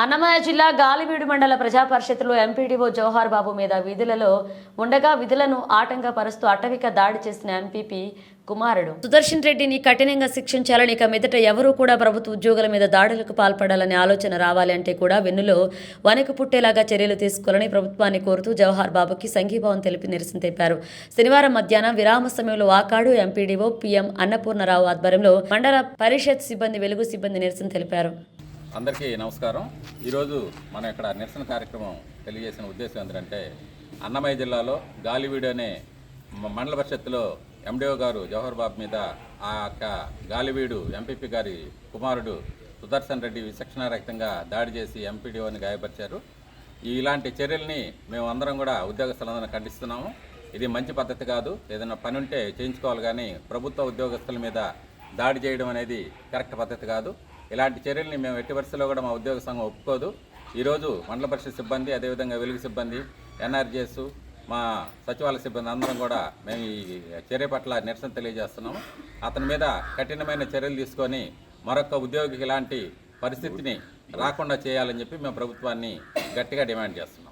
అన్నమయ్య జిల్లా గాలివీడు మండల ప్రజాపరిషత్లో ఎంపీడీఓ జవహర్ బాబు మీద విధులలో ఉండగా విధులను ఆటంకపరుస్తూ అటవిక దాడి చేసిన ఎంపీపీ కుమారుడు. సుదర్శన్ రెడ్డిని కఠినంగా శిక్షించాలని ఇక మీదట ఎవరూ కూడా ప్రభుత్వ ఉద్యోగుల మీద దాడులకు పాల్పడాలనే ఆలోచన రావాలి అంటే కూడా వెన్నులో వణుకు పుట్టేలాగా చర్యలు తీసుకోవాలని ప్రభుత్వాన్ని కోరుతూ జవహర్ బాబుకి సంఘీభావం తెలిపి నిరసన తెలిపారు. శనివారం మధ్యాహ్నం విరామ సమయంలో వాకాడు ఎంపీడీఓ పీఎం అన్నపూర్ణరావు ఆధ్వర్యంలో మండల పరిషత్ సిబ్బంది వెలుగు సిబ్బంది నిరసన తెలిపారు. అందరికీ నమస్కారం. ఈరోజు మనం ఇక్కడ నిరసన కార్యక్రమం తెలియజేసిన ఉద్దేశం ఏంటంటే అన్నమయ్య జిల్లాలో గాలివీడు అనే మండల పరిషత్తులో ఎండిఓ గారు జవహర్ బాబు మీద ఆ యొక్క గాలివీడు ఎంపీపీ గారి కుమారుడు సుదర్శన్ రెడ్డి విచక్షణారహితంగా దాడి చేసి ఎంపీడీఓని గాయపరిచారు. ఈ ఇలాంటి చర్యల్ని మేము అందరం కూడా ఉద్యోగస్తులందరం ఖండిస్తున్నాము. ఇది మంచి పద్ధతి కాదు. ఏదైనా పని ఉంటే చేయించుకోవాలి కానీ ప్రభుత్వ ఉద్యోగస్తుల మీద దాడి చేయడం అనేది కరెక్ట్ పద్ధతి కాదు. ఇలాంటి చర్యల్ని మేము ఎట్టి పరిస్థితుల్లో కూడా మా ఉద్యోగ సంఘం ఒప్పుకోదు. ఈరోజు మండల పరిషత్ సిబ్బంది అదేవిధంగా వెలుగు సిబ్బంది ఎన్ఆర్జీఎస్ మా సచివాలయ సిబ్బంది అందరం కూడా మేము ఈ చర్య పట్ల నిరసన తెలియజేస్తున్నాము. అతని మీద కఠినమైన చర్యలు తీసుకొని మరొక ఉద్యోగికి ఇలాంటి పరిస్థితిని రాకుండా చేయాలని చెప్పి మేము ప్రభుత్వాన్ని గట్టిగా డిమాండ్ చేస్తున్నాం.